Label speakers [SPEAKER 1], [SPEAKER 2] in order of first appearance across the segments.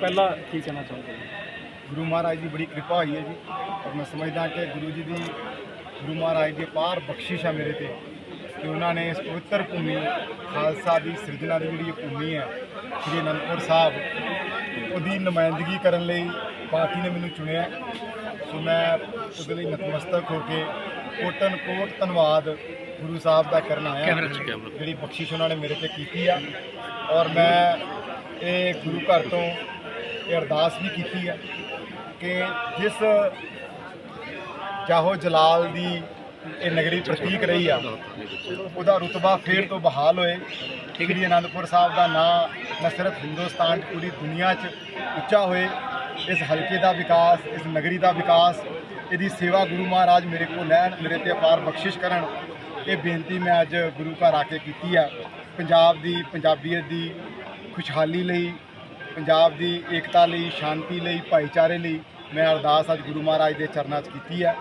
[SPEAKER 1] ਪਹਿਲਾਂ ਕੀ ਕਹਿਣਾ ਚਾਹੁੰਦੇ ਹੋ
[SPEAKER 2] ਗੁਰੂ ਮਹਾਰਾਜ ਦੀ ਬੜੀ ਕਿਰਪਾ ਹੋਈ ਹੈ ਜੀ। ਔਰ ਮੈਂ ਸਮਝਦਾ ਕਿ ਗੁਰੂ ਜੀ ਦੀ ਗੁਰੂ ਮਹਾਰਾਜ ਦੀ ਅਪਾਰ ਬਖਸ਼ਿਸ਼ ਹੈ ਮੇਰੇ ਤੇ ਕਿ ਉਹਨਾਂ ਨੇ ਇਸ ਪਵਿੱਤਰ ਭੂਮੀ ਖਾਲਸਾ ਦੀ ਸਿਰਜਣਾ ਦੀ ਜਿਹੜੀ ਇਹ ਭੂਮੀ ਹੈ ਸ੍ਰੀ ਅਨੰਦਪੁਰ ਸਾਹਿਬ ਉਹਦੀ ਨੁਮਾਇੰਦਗੀ ਕਰਨ ਲਈ ਪਾਰਟੀ ਨੇ ਮੈਨੂੰ ਚੁਣਿਆ। ਸੋ ਮੈਂ ਉਹਦੇ ਲਈ ਨਤਮਸਤਕ ਹੋ ਕੇ ਕੋਟਨ ਕੋਟ ਧੰਨਵਾਦ ਗੁਰੂ ਸਾਹਿਬ ਦਾ ਕਰਨ ਆਇਆ। ਜਿਹੜੀ ਬਖਸ਼ਿਸ਼ ਉਹਨਾਂ ਨੇ ਮੇਰੇ ਤੇ ਕੀਤੀ ਆ। ਔਰ ਮੈਂ ਇਹ ਗੁਰੂ ਘਰ ਤੋਂ ਇਹ ਅਰਦਾਸ ਵੀ ਕੀਤੀ ਹੈ ਕਿ ਜਿਸ ਚਾਹੋ ਜਲਾਲ ਦੀ ਇਹ ਨਗਰੀ ਪ੍ਰਤੀਕ ਰਹੀ ਆ ਉਹਦਾ ਰੁਤਬਾ ਫੇਰ ਤੋਂ ਬਹਾਲ ਹੋਏ। ਸ੍ਰੀ ਅਨੰਦਪੁਰ ਸਾਹਿਬ ਦਾ ਨਾਂ ਨਾ ਸਿਰਫ ਹਿੰਦੁਸਤਾਨ ਪੂਰੀ ਦੁਨੀਆ 'ਚ ਉੱਚਾ ਹੋਏ। ਇਸ ਹਲਕੇ ਦਾ ਵਿਕਾਸ ਇਸ ਨਗਰੀ ਦਾ ਵਿਕਾਸ ਇਹਦੀ ਸੇਵਾ ਗੁਰੂ ਮਹਾਰਾਜ ਮੇਰੇ ਕੋਲ ਲੈਣ ਮੇਰੇ ਤੇ ਅਪਾਰ ਬਖਸ਼ਿਸ਼ ਕਰਨ ਇਹ ਬੇਨਤੀ ਮੈਂ ਅੱਜ ਗੁਰੂ ਘਰ ਆ ਕੇ ਕੀਤੀ ਆ। ਪੰਜਾਬ ਦੀ ਪੰਜਾਬੀਅਤ ਦੀ ਖੁਸ਼ਹਾਲੀ ਲਈ ਪੰਜਾਬ ਦੀ ਏਕਤਾ ਲਈ, ਸ਼ਾਂਤੀ ਲਈ, ਭਾਈਚਾਰੇ ਲਈ ਮੈਂ ਅਰਦਾਸ ਅੱਜ ਗੁਰੂ ਮਹਾਰਾਜ ਦੇ ਚਰਨਾਂ 'ਚ ਕੀਤੀ ਹੈ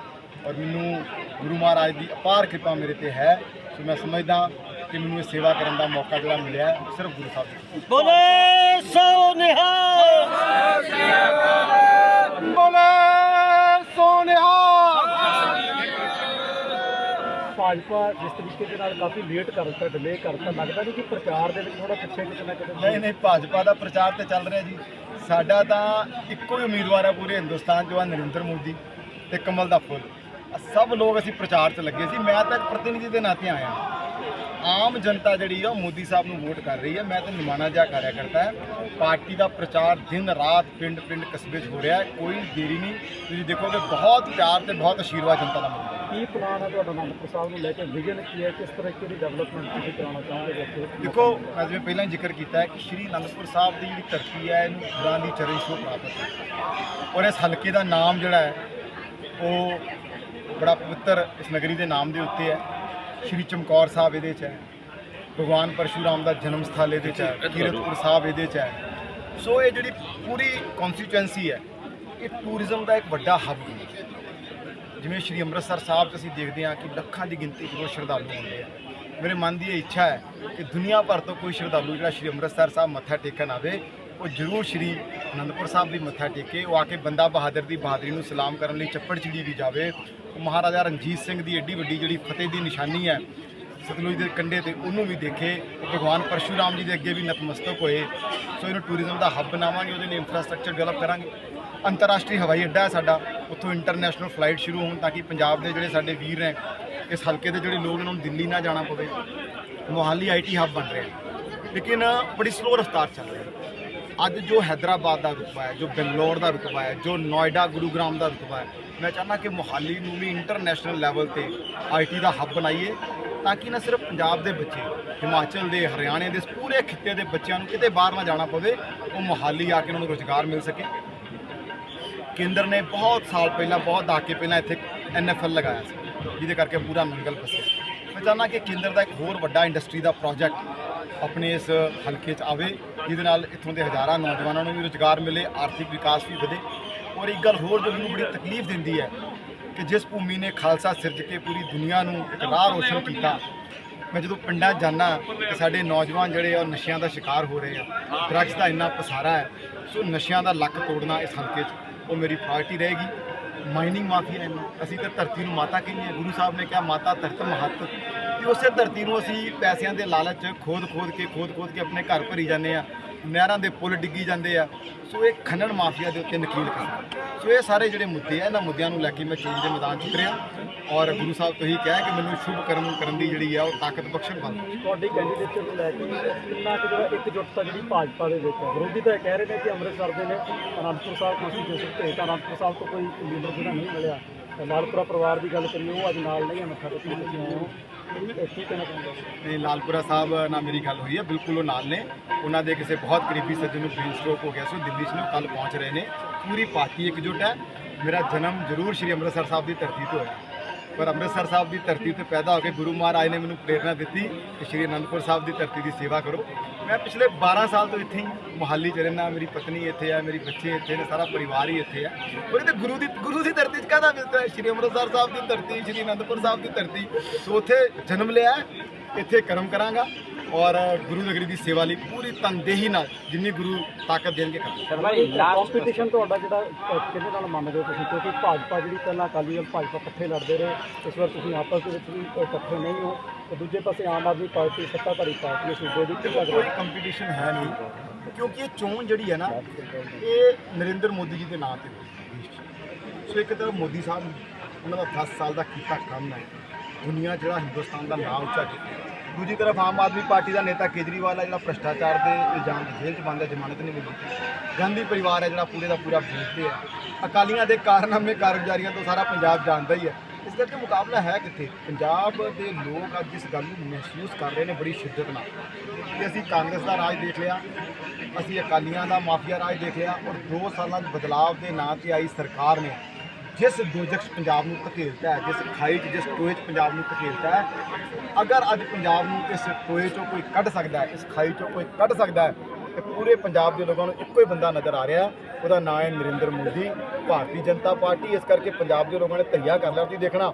[SPEAKER 2] ਔਰ ਮੈਨੂੰ ਗੁਰੂ ਮਹਾਰਾਜ ਦੀ ਅਪਾਰ ਕਿਰਪਾ ਮੇਰੇ ਤੇ ਹੈ। ਸੋ ਮੈਂ ਸਮਝਦਾ ਕਿ ਮੈਨੂੰ ਇਹ ਸੇਵਾ ਕਰਨ ਦਾ ਮੌਕਾ ਜਿਹੜਾ ਮਿਲਿਆ ਸਿਰਫ ਗੁਰੂ ਸਾਹਿਬ
[SPEAKER 3] ਬੋਲੇ!
[SPEAKER 1] ਭਾਜਪਾ ਜਿਸ ਤਰੀਕੇ ਦੇ ਨਾਲ ਕਾਫੀ ਲੇਟ ਕਰ ਡਿਲੇ ਕਰਤਾ ਲੱਗਦਾ ਨਹੀਂ ਕਿ ਪ੍ਰਚਾਰ ਦੇ ਵਿੱਚ ਥੋੜਾ ਪਿੱਛੇ ਕਿਤੇ ਨਾ ਕਿਤੇ
[SPEAKER 2] ਨਹੀਂ ਨਹੀਂ, ਭਾਜਪਾ ਦਾ ਪ੍ਰਚਾਰ ਤੇ ਚੱਲ ਰਿਹਾ ਜੀ। ਸਾਡਾ ਤਾਂ ਇੱਕੋ ਹੀ ਉਮੀਦਵਾਰ ਹੈ ਪੂਰੇ ਹਿੰਦੁਸਤਾਨ 'ਚ ਉਹ ਨਰਿੰਦਰ ਮੋਦੀ ਤੇ ਕਮਲ ਦਾ ਫੁੱਲ। ਸਭ ਲੋਕ ਅਸੀਂ ਪ੍ਰਚਾਰ 'ਚ ਲੱਗੇ ਸੀ। ਮੈਂ ਤਾਂ ਇੱਕ ਪ੍ਰਤੀਨਿਧੀ ਦੇ ਨਾਤੇ ਆਇਆ। ਆਮ ਜਨਤਾ ਜਿਹੜੀ ਆ, ਉਹ ਮੋਦੀ ਸਾਹਿਬ ਨੂੰ ਵੋਟ ਕਰ ਰਹੀ ਹੈ ਮੈਂ ਤਾਂ ਨਿਮਾਣਾ ਜਿਹਾ ਕਰਿਆ ਕਰਤਾ ਹੈ ਪਾਰਟੀ ਦਾ ਪ੍ਰਚਾਰ ਦਿਨ ਰਾਤ ਪਿੰਡ ਪਿੰਡ ਕਸਬੇ 'ਚ ਹੋ ਰਿਹਾ। ਹੈ ਕੋਈ ਦੇਰੀ ਨਹੀਂ। ਤੁਸੀਂ ਦੇਖੋਗੇ, ਬਹੁਤ ਪਿਆਰ ਤੇ ਬਹੁਤ ਆਸ਼ੀਰਵਾਦ ਜਨਤਾ ਦਾ ਮਿਲਦਾ
[SPEAKER 1] ਕੀ ਪਲਾਨ ਹੈ ਤੁਹਾਡਾ ਅਨੰਦਪੁਰ ਸਾਹਿਬ ਨੂੰ ਲੈ ਕੇ? ਵਿਜ਼ਨ ਕੀ ਹੈ? ਕਿਸ ਤਰੀਕੇ ਦੀ ਡਿਵੈਲਪਮੈਂਟ ਤੁਸੀਂ ਕਰਾਉਣਾ ਚਾਹੁੰਦੇ ਹੋ?
[SPEAKER 2] ਦੇਖੋ ਮੈਂ ਜਿਵੇਂ ਪਹਿਲਾਂ ਜ਼ਿਕਰ ਕੀਤਾ ਹੈ ਕਿ ਸ਼੍ਰੀ ਅਨੰਦਪੁਰ ਸਾਹਿਬ ਦੀ ਜਿਹੜੀ ਧਰਤੀ ਹੈ ਇਹਨੂੰ ਗੁਰਾਂ ਦੀ ਚਰਨ ਛੋਹ ਪ੍ਰਾਪਤ ਹੈ। ਔਰ ਇਸ ਹਲਕੇ ਦਾ ਨਾਮ ਜਿਹੜਾ ਹੈ ਉਹ ਬੜਾ ਪਵਿੱਤਰ ਇਸ ਨਗਰੀ ਦੇ ਨਾਮ ਦੇ ਉੱਤੇ ਹੈ। ਸ਼੍ਰੀ ਚਮਕੌਰ ਸਾਹਿਬ ਇਹਦੇ 'ਚ ਹੈ। ਭਗਵਾਨ ਪਰਸ਼ੂਰਾਮ ਦਾ ਜਨਮ ਸਥਲ ਇਹਦੇ 'ਚ ਹੈ। ਕੀਰਤਪੁਰ ਸਾਹਿਬ ਇਹਦੇ 'ਚ ਹੈ। ਸੋ ਇਹ ਜਿਹੜੀ ਪੂਰੀ ਕਨਸਟੀਚੁਐਂਸੀ ਹੈ ਇਹ ਟੂਰਿਜ਼ਮ ਦਾ ਇੱਕ ਵੱਡਾ ਹੱਬ ਹੈ। ਜਿਵੇਂ ਸ਼੍ਰੀ ਅੰਮ੍ਰਿਤਸਰ ਸਾਹਿਬ 'ਚ ਅਸੀਂ ਦੇਖਦੇ ਹਾਂ ਕਿ ਲੱਖਾਂ ਦੀ ਗਿਣਤੀ 'ਚ ਲੋਕ ਸ਼ਰਧਾਲੂ ਆਉਂਦੇ ਆ। ਮੇਰੇ ਮਨ ਦੀ ਇਹ ਇੱਛਾ ਹੈ ਕਿ ਦੁਨੀਆ ਭਰ ਤੋਂ ਕੋਈ ਸ਼ਰਧਾਲੂ ਜਿਹੜਾ ਸ਼੍ਰੀ ਅੰਮ੍ਰਿਤਸਰ ਸਾਹਿਬ ਮੱਥਾ ਟੇਕਣ ਆਵੇ, ਉਹ ਜ਼ਰੂਰ ਸ਼੍ਰੀ ਅਨੰਦਪੁਰ ਸਾਹਿਬ ਵੀ ਮੱਥਾ ਟੇਕੇ, ਉਹ ਆ ਕੇ ਬੰਦਾ ਬਹਾਦਰ ਦੀ ਬਹਾਦਰੀ ਨੂੰ ਸਲਾਮ ਕਰਨ ਲਈ ਚੱਪੜ ਚਿੜੀ ਵੀ ਜਾਵੇ। ਉਹ ਮਹਾਰਾਜਾ ਰਣਜੀਤ ਸਿੰਘ ਦੀ ਏਡੀ ਵੱਡੀ ਜਿਹੜੀ ਫਤਿਹ ਦੀ ਨਿਸ਼ਾਨੀ ਹੈ ਸਤਲੁਜ ਦੇ ਕੰਢੇ ਤੇ ਉਹਨੂੰ ਵੀ ਦੇਖੇ ਉਹ ਭਗਵਾਨ ਪਰਸ਼ੂਰਾਮ ਜੀ ਦੇ ਅੱਗੇ ਵੀ ਨਤਮਸਤਕ ਹੋਏ। ਸੋ ਇਹਨੂੰ ਟੂਰਿਜ਼ਮ ਦਾ ਹੱਬ ਬਣਾਵਾਂਗੇ, ਉਹਦੇ ਲਈ ਇਨਫਰਾਸਟ੍ਰਕਚਰ ਡਿਵੈਲਪ ਕਰਾਂਗੇ। ਅੰਤਰਰਾਸ਼ਟਰੀ ਹਵਾਈ ਅੱਡਾ ਹੈ ਸਾਡਾ, ਉੱਥੋਂ ਇੰਟਰਨੈਸ਼ਨਲ ਫਲਾਈਟ ਸ਼ੁਰੂ ਹੋਣ ਤਾਂ ਕਿ ਪੰਜਾਬ ਦੇ ਜਿਹੜੇ ਸਾਡੇ ਵੀਰ ਨੇ ਇਸ ਹਲਕੇ ਦੇ ਜਿਹੜੇ ਲੋਕ ਨੇ, ਉਹਨਾਂ ਨੂੰ ਦਿੱਲੀ ਨਾ ਜਾਣਾ ਪਵੇ। ਮੋਹਾਲੀ ਆਈਟੀ ਹੱਬ ਬਣ ਰਿਹਾ ਲੇਕਿਨ ਬੜੀ ਸਲੋ ਰਫ਼ਤਾਰ ਚੱਲ ਰਹੀ ਹੈ। ਅੱਜ ਜੋ ਹੈਦਰਾਬਾਦ ਦਾ ਰੁਤਬਾ ਹੈ, ਜੋ ਬੰਗਲੌਰ ਦਾ ਰੁਤਬਾ ਹੈ, ਜੋ ਨੋਇਡਾ, ਗੁਰੂਗ੍ਰਾਮ ਦਾ ਰੁਤਬਾ ਹੈ, ਮੈਂ ਚਾਹੁੰਦਾ ਕਿ ਮੋਹਾਲੀ ਨੂੰ ਵੀ ਇੰਟਰਨੈਸ਼ਨਲ ਲੈਵਲ ਤੇ ਆਈਟੀ ਦਾ ਹੱਬ ਬਣਾਈਏ। ਤਾਂ ਕਿ ਨਾ ਸਿਰਫ ਪੰਜਾਬ ਦੇ ਬੱਚੇ, ਹਿਮਾਚਲ ਦੇ, ਹਰਿਆਣੇ ਦੇ, ਪੂਰੇ ਖਿੱਤੇ ਦੇ ਬੱਚਿਆਂ ਨੂੰ ਕਿਤੇ ਬਾਹਰ ਨਾ ਜਾਣਾ ਪਵੇ, ਉਹ ਮੋਹਾਲੀ ਆ ਕੇ ਉਹਨਾਂ ਨੂੰ ਰੋਜ਼ਗਾਰ ਮਿਲ ਸਕੇ। ਕੇਂਦਰ ਨੇ ਬਹੁਤ ਸਾਲ ਪਹਿਲਾਂ, ਬਹੁਤ ਦਹਾਕੇ ਪਹਿਲਾਂ ਇੱਥੇ ਐਨਐਫਐਲ ਲਗਾਇਆ ਸੀ, ਜਿਹਦੇ ਕਰਕੇ ਪੂਰਾ ਮੰਗਲ ਫਸਿਆ। ਮੈਂ ਚਾਹੁੰਦਾ ਕਿ ਕੇਂਦਰ ਦਾ ਇੱਕ ਹੋਰ ਵੱਡਾ ਇੰਡਸਟਰੀ ਦਾ ਪ੍ਰੋਜੈਕਟ ਆਪਣੇ ਇਸ ਹਲਕੇ 'ਚ ਆਵੇ, ਜਿਹਦੇ ਨਾਲ ਇੱਥੋਂ ਦੇ ਹਜ਼ਾਰਾਂ ਨੌਜਵਾਨਾਂ ਨੂੰ ਵੀ ਰੁਜ਼ਗਾਰ ਮਿਲੇ, ਆਰਥਿਕ ਵਿਕਾਸ ਵੀ ਵਧੇ। ਔਰ ਇੱਕ ਗੱਲ ਹੋਰ ਜੋ ਮੈਨੂੰ ਬੜੀ ਤਕਲੀਫ ਦਿੰਦੀ ਹੈ ਕਿ ਜਿਸ ਭੂਮੀ ਨੇ ਖਾਲਸਾ ਸਿਰਜ ਕੇ ਪੂਰੀ ਦੁਨੀਆ ਨੂੰ ਇੱਕ ਰਾਹ ਰੋਸ਼ਨ ਕੀਤਾ, ਮੈਂ ਜਦੋਂ ਪਿੰਡਾਂ 'ਚ ਜਾਂਦਾ ਕਿ ਸਾਡੇ ਨੌਜਵਾਨ ਜਿਹੜੇ ਆ, ਉਹ ਨਸ਼ਿਆਂ ਦਾ ਸ਼ਿਕਾਰ ਹੋ ਰਹੇ ਆ, ਡਰੱਗਸ ਦਾ ਇੰਨਾ ਪਸਾਰਾ ਹੈ, ਸੋ ਨਸ਼ਿਆਂ ਦਾ ਲੱਕ ਤੋੜਨਾ ਇਸ ਹਲਕੇ 'ਚ, ਉਹ ਮੇਰੀ ਪ੍ਰਾਇੋਰਟੀ ਰਹੇਗੀ। ਮਾਈਨਿੰਗ ਮਾਫੀਆ ਇੰਨਾ ਅਸੀਂ ਤਾਂ ਧਰਤੀ ਨੂੰ ਮਾਤਾ ਕਹਿੰਦੇ ਹਾਂ। ਗੁਰੂ ਸਾਹਿਬ ਨੇ ਕਿਹਾ, ਮਾਤਾ ਧਰਤ ਮਹੱਤ। ਤੇ ਉਸੇ ਧਰਤੀ ਨੂੰ ਅਸੀਂ ਪੈਸਿਆਂ ਦੇ ਲਾਲਚ ਖੋਦ ਖੋਦ ਕੇ ਖੋਦ ਖੋਦ ਕੇ ਆਪਣੇ ਘਰ ਭਰੀ ਜਾਂਦੇ ਆ ਨਹਿਰਾਂ ਦੇ ਪੁਲ ਡਿੱਗੀ ਜਾਂਦੇ ਆ। ਸੋ ਇਹ ਖਨਨ ਮਾਫੀਆ ਦੇ ਉੱਤੇ ਨਕੀਲ ਕਰਨਾ ਸੋ ਇਹ ਸਾਰੇ ਜਿਹੜੇ ਮੁੱਦੇ ਆ, ਇਹਨਾਂ ਮੁੱਦਿਆਂ ਨੂੰ ਲੈ ਕੇ ਮੈਂ ਚੋਣ ਦੇ ਮੈਦਾਨ 'ਚ ਉਤਰਿਆ ਔਰ ਗੁਰੂ ਸਾਹਿਬ ਤੋਂ ਹੀ ਕਿਹਾ ਕਿ ਮੈਨੂੰ ਸ਼ੁਭ ਕਰਮ ਕਰਨ ਦੀ ਜਿਹੜੀ ਆ, ਉਹ ਤਾਕਤ ਬਖਸ਼ਣ ਬੰਦ
[SPEAKER 1] ਤੁਹਾਡੀ ਕੈਂਡੀਡੇਟ ਨੂੰ ਲੈ ਕੇ ਕਿੰਨਾ ਕੁ ਜਿਹੜਾ ਇੱਕਜੁੱਟਤਾ ਜਿਹੜੀ ਭਾਜਪਾ ਦੇ ਵਿੱਚ ਹੈ ਵਿਰੋਧੀ ਤਾਂ ਇਹ ਕਹਿ ਰਹੇ ਨੇ ਕਿ ਅੰਮ੍ਰਿਤਸਰ ਦੇ ਨੇ, ਅਨੰਦਪੁਰ ਸਾਹਿਬ ਕੌਂਸਟੀਟਿਊਸ਼ਨ ਭੇਜ ਤਾਂ ਅਨੰਦਪੁਰ ਸਾਹਿਬ ਤੋਂ ਕੋਈ ਲੀਡਰ ਜਿਹੜਾ ਨਹੀਂ ਮਿਲਿਆ। ਲਾਲਪੁਰਾ ਪਰਿਵਾਰ ਦੀ ਗੱਲ ਕਰੀਏ, ਉਹ ਅੱਜ ਨਾਲ ਨਹੀਂ ਮੱਥਾ ਟੇਕਣ ਲਈ ਆਏ ਹੋ ਕੀ ਕਹਿਣਾ ਚਾਹੁੰਦੇ
[SPEAKER 2] ਲਾਲਪੁਰਾ ਸਾਹਿਬ ਨਾਲ ਮੇਰੀ ਗੱਲ ਹੋਈ ਹੈ, ਬਿਲਕੁਲ ਉਹ ਨਾਲ ਨੇ। ਉਹਨਾਂ ਦੇ ਕਿਸੇ ਬਹੁਤ ਕਰੀਬੀ ਸੱਜਣ ਨੂੰ ਬ੍ਰੇਨ ਸਟ੍ਰੋਕ ਹੋ ਗਿਆ ਸੀ ਦਿੱਲੀ 'ਚ ਨੂੰ ਕੱਲ ਪਹੁੰਚ ਰਹੇ ਨੇ। ਪੂਰੀ ਪਾਰਟੀ ਇਕਜੁੱਟ ਹੈ। ਮੇਰਾ ਜਨਮ ਜ਼ਰੂਰ ਸ਼੍ਰੀ ਅੰਮ੍ਰਿਤਸਰ ਸਾਹਿਬ ਦੀ ਧਰਤੀ ਤੋਂ ਹੋਇਆ। ਪਰ ਅੰਮ੍ਰਿਤਸਰ ਸਾਹਿਬ ਦੀ ਧਰਤੀ ਤੇ ਪੈਦਾ ਹੋ ਕੇ ਗੁਰੂ ਮਹਾਰਾਜ ਨੇ ਮੈਨੂੰ ਪ੍ਰੇਰਣਾ ਦਿੱਤੀ ਕਿ ਸ਼੍ਰੀ ਅਨੰਦਪੁਰ ਸਾਹਿਬ ਦੀ ਧਰਤੀ ਦੀ ਸੇਵਾ ਕਰੋ। ਮੈਂ ਪਿਛਲੇ 12 ਸਾਲ ਤੋਂ ਇੱਥੇ ਹੀ ਮੁਹਾਲੀ ਚ ਰਹਿੰਦਾ, ਮੇਰੀ ਪਤਨੀ ਇੱਥੇ ਆ, ਮੇਰੀ ਬੱਚੇ ਇੱਥੇ ਨੇ, ਸਾਰਾ ਪਰਿਵਾਰ ਹੀ ਇੱਥੇ ਆ। ਔਰ ਇਹ ਤੇ ਗੁਰੂ ਦੀ ਗੁਰੂ ਦੀ ਧਰਤੀ 'ਚ ਕਾਹਦਾ ਮਿਲਦਾ? ਹੈ ਸ਼੍ਰੀ ਅੰਮ੍ਰਿਤਸਰ ਸਾਹਿਬ ਦੀ ਧਰਤੀ, ਸ਼੍ਰੀ ਅਨੰਦਪੁਰ ਸਾਹਿਬ ਦੀ ਧਰਤੀ। ਸੋ ਉੱਥੇ ਜਨਮ ਲਿਆ ਇੱਥੇ ਕਰਮ ਕਰਾਂਗਾ। ਔਰ ਗੁਰੂ ਨਗਰੀ ਦੀ ਸੇਵਾ ਲਈ ਪੂਰੀ ਤਨਦੇਹੀ ਨਾਲ ਜਿੰਨੀ ਗੁਰੂ ਤਾਕਤ ਦੇਣਗੇ ਕਰਾਂਗੇ
[SPEAKER 1] ਕੰਪੀਟੀਸ਼ਨ ਤੁਹਾਡਾ ਜਿਹੜਾ ਕਿਹਦੇ ਨਾਲ ਮੰਨਦੇ ਹੋ ਤੁਸੀਂ? ਕਿਉਂਕਿ ਭਾਜਪਾ ਜਿਹੜੀ ਪਹਿਲਾਂ ਅਕਾਲੀ ਦਲ ਭਾਜਪਾ ਇਕੱਠੇ ਲੜਦੇ ਰਹੇ ਇਸ ਵਾਰ ਤੁਸੀਂ ਆਪਸ ਦੇ ਵਿੱਚ ਵੀ ਇਕੱਠੇ ਨਹੀਂ ਹੋ। ਤੇ ਦੂਜੇ ਪਾਸੇ ਆਮ ਆਦਮੀ ਪਾਰਟੀ ਸੱਤਾਧਾਰੀ ਪਾਰਟੀ ਸੂਬੇ ਦੀ ਕੀ ਲੱਗ ਰਿਹਾ
[SPEAKER 2] ਕੰਪੀਟੀਸ਼ਨ ਹੈ ਨਹੀਂ ਕਿਉਂਕਿ ਇਹ ਚੋਣ ਜਿਹੜੀ ਹੈ ਨਾ ਇਹ ਨਰਿੰਦਰ ਮੋਦੀ ਜੀ ਦੇ ਨਾਂ ਤੇ। ਸੋ ਇੱਕ ਤਾਂ ਮੋਦੀ ਸਾਹਿਬ ਉਹਨਾਂ ਦਾ 10 ਸਾਲ ਦਾ ਕੀਤਾ ਕੰਮ ਹੈ। ਦੁਨੀਆ ਜਿਹੜਾ ਹਿੰਦੁਸਤਾਨ ਦਾ ਨਾਮ ਉੱਚਾ ਕੀਤਾ। ਦੂਜੀ ਤਰਫ ਆਮ ਆਦਮੀ ਪਾਰਟੀ ਦਾ ਨੇਤਾ ਕੇਜਰੀਵਾਲ ਹੈ ਜਿਹੜਾ ਭ੍ਰਿਸ਼ਟਾਚਾਰ ਦੇ ਇਲਜ਼ਾਮ ਦੀ ਜੇਲ੍ਹ 'ਚ ਬੰਦ ਹੈ, ਜ਼ਮਾਨਤ ਨਹੀਂ ਮਿਲੀ। ਗਾਂਧੀ ਪਰਿਵਾਰ ਹੈ ਜਿਹੜਾ ਪੂਰੇ ਦਾ ਪੂਰਾ ਵਿਰੋਧੀ ਹੈ ਅਕਾਲੀਆਂ ਦੇ ਕਾਰਨਾਮੇ ਕਾਰਗੁਜ਼ਾਰੀਆਂ ਤੋਂ ਸਾਰਾ ਪੰਜਾਬ ਜਾਣਦਾ ਹੀ ਹੈ। ਇਸ ਕਰਕੇ ਮੁਕਾਬਲਾ ਹੈ ਕਿੱਥੇ? ਪੰਜਾਬ ਦੇ ਲੋਕ ਅੱਜ ਇਸ ਗੱਲ ਨੂੰ ਮਹਿਸੂਸ ਕਰ ਰਹੇ ਨੇ ਬੜੀ ਸ਼ਿੱਦਤ ਨਾਲ। ਕਿ ਅਸੀਂ ਕਾਂਗਰਸ ਦਾ ਰਾਜ ਦੇਖ ਲਿਆ, ਅਸੀਂ ਅਕਾਲੀਆਂ ਦਾ ਮਾਫੀਆ ਰਾਜ ਦੇਖ ਲਿਆ ਔਰ 2 ਸਾਲਾਂ ਦੇ ਬਦਲਾਅ ਦੇ ਨਾਂ ਤੇ ਆਈ ਸਰਕਾਰ ਨੇ ਜਿਸ ਦੋਜਖ 'ਚ ਪੰਜਾਬ ਨੂੰ ਧਕੇਲਤਾ ਹੈ, ਜਿਸ ਖਾਈ 'ਚ, ਜਿਸ ਟੋਏ 'ਚ ਪੰਜਾਬ ਨੂੰ ਧਕੇਲਤਾ ਹੈ, ਅਗਰ ਅੱਜ ਪੰਜਾਬ ਨੂੰ ਇਸ ਟੋਏ 'ਚੋਂ ਕੋਈ ਕੱਢ ਸਕਦਾ ਹੈ, ਇਸ ਖਾਈ 'ਚੋਂ ਕੋਈ ਕੱਢ ਸਕਦਾ ਹੈ, ਤੇ ਪੂਰੇ ਪੰਜਾਬ ਦੇ ਲੋਕਾਂ ਨੂੰ ਇੱਕੋ ਹੀ ਬੰਦਾ ਨਜ਼ਰ ਆ ਰਿਹਾ ਉਹਦਾ ਨਾਮ ਹੈ ਨਰਿੰਦਰ ਮੋਦੀ, ਭਾਰਤੀ ਜਨਤਾ ਪਾਰਟੀ। ਇਸ ਕਰਕੇ ਪੰਜਾਬ ਦੇ ਲੋਕਾਂ ਨੇ ਤਈਆ ਕਰ ਲਿਆ। ਤੁਸੀਂ ਦੇਖਣਾ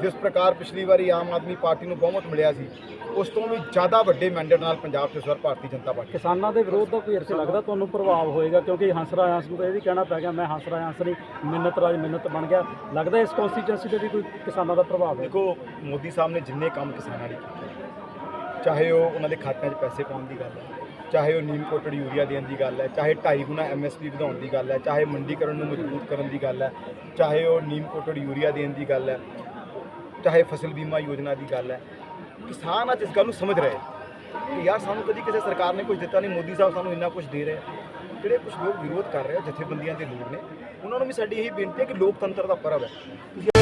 [SPEAKER 2] ਜਿਸ ਪ੍ਰਕਾਰ ਪਿਛਲੀ ਵਾਰੀ ਆਮ ਆਦਮੀ ਪਾਰਟੀ ਨੂੰ ਬਹੁਮਤ ਮਿਲਿਆ ਸੀ ਉਸ ਤੋਂ ਵੀ ਜ਼ਿਆਦਾ ਵੱਡੇ ਮੈਂਡੇਟ ਨਾਲ ਪੰਜਾਬ 'ਚ ਇਸ ਵਾਰ ਭਾਰਤੀ ਜਨਤਾ ਪਾਰਟੀ।
[SPEAKER 1] ਕਿਸਾਨਾਂ ਦੇ ਵਿਰੋਧ ਦਾ ਕੋਈ ਇਰਸੇ ਲੱਗਦਾ ਤੁਹਾਨੂੰ ਪ੍ਰਭਾਵ ਹੋਏਗਾ ਕਿਉਂਕਿ ਹੰਸ ਨੂੰ ਤਾਂ ਇਹ ਵੀ ਕਹਿਣਾ ਪੈ ਗਿਆ ਮੈਂ ਹੰਸਰਾਜ ਹੰਸ ਨਹੀਂ ਮਿੰਨਤ ਰਾਜ ਮਿੰਨਤ ਬਣ ਗਿਆ। ਲੱਗਦਾ ਇਸ ਕਨਸਟੀਟਿਊਂਸੀ ਤੇ ਵੀ ਕੋਈ ਕਿਸਾਨਾਂ ਦਾ ਪ੍ਰਭਾਵ ਹੈ
[SPEAKER 2] ਦੇਖੋ ਮੋਦੀ ਸਾਹਿਬ ਨੇ ਜਿੰਨੇ ਕੰਮ ਕਿਸਾਨਾਂ ਲਈ ਕੀਤੇ ਚਾਹੇ ਉਹ ਉਹਨਾਂ ਦੇ ਖਾਤਿਆਂ 'ਚ ਪੈਸੇ ਪਾਉਣ ਦੀ ਗੱਲ ਹੈ ਚਾਹੇ ਉਹ ਨੀਮ ਕੋਟਡ ਯੂਰੀਆ ਦੇਣ ਦੀ ਗੱਲ ਹੈ ਚਾਹੇ 2.5 ਗੁਣਾ ਐਮਐਸਪੀ ਵਧਾਉਣ ਦੀ ਗੱਲ ਹੈ ਚਾਹੇ ਮੰਡੀਕਰਨ ਨੂੰ ਮਜ਼ਬੂਤ ਕਰਨ ਦੀ ਗੱਲ ਹੈ ਚਾਹੇ ਉਹ ਨੀਮ ਕੋਟਡ ਯੂਰੀਆ ਦੇਣ ਦੀ ਗੱਲ ਹੈ ਚਾਹੇ ਫਸਲ ਬੀਮਾ ਯੋਜਨਾ ਦੀ ਗੱਲ ਹੈ, ਕਿਸਾਨ ਅੱਜ ਇਸ ਗੱਲ ਨੂੰ ਸਮਝ ਰਹੇ ਕਿ ਯਾਰ ਸਾਨੂੰ ਕਦੀ ਕਿਸੇ ਸਰਕਾਰ ਨੇ ਕੁਝ ਦਿੱਤਾ ਨਹੀਂ, ਮੋਦੀ ਸਾਹਿਬ ਸਾਨੂੰ ਇੰਨਾ ਕੁਝ ਦੇ ਰਹੇ ਜਿਹੜੇ ਕੁਝ ਲੋਕ ਵਿਰੋਧ ਕਰ ਰਹੇ ਆ, ਜਥੇਬੰਦੀਆਂ ਦੇ ਲੋਕ ਨੇ, ਉਹਨਾਂ ਨੂੰ ਵੀ ਸਾਡੀ ਇਹੀ ਬੇਨਤੀ ਹੈ ਕਿ ਲੋਕਤੰਤਰ ਦਾ ਪਰਵ ਹੈ।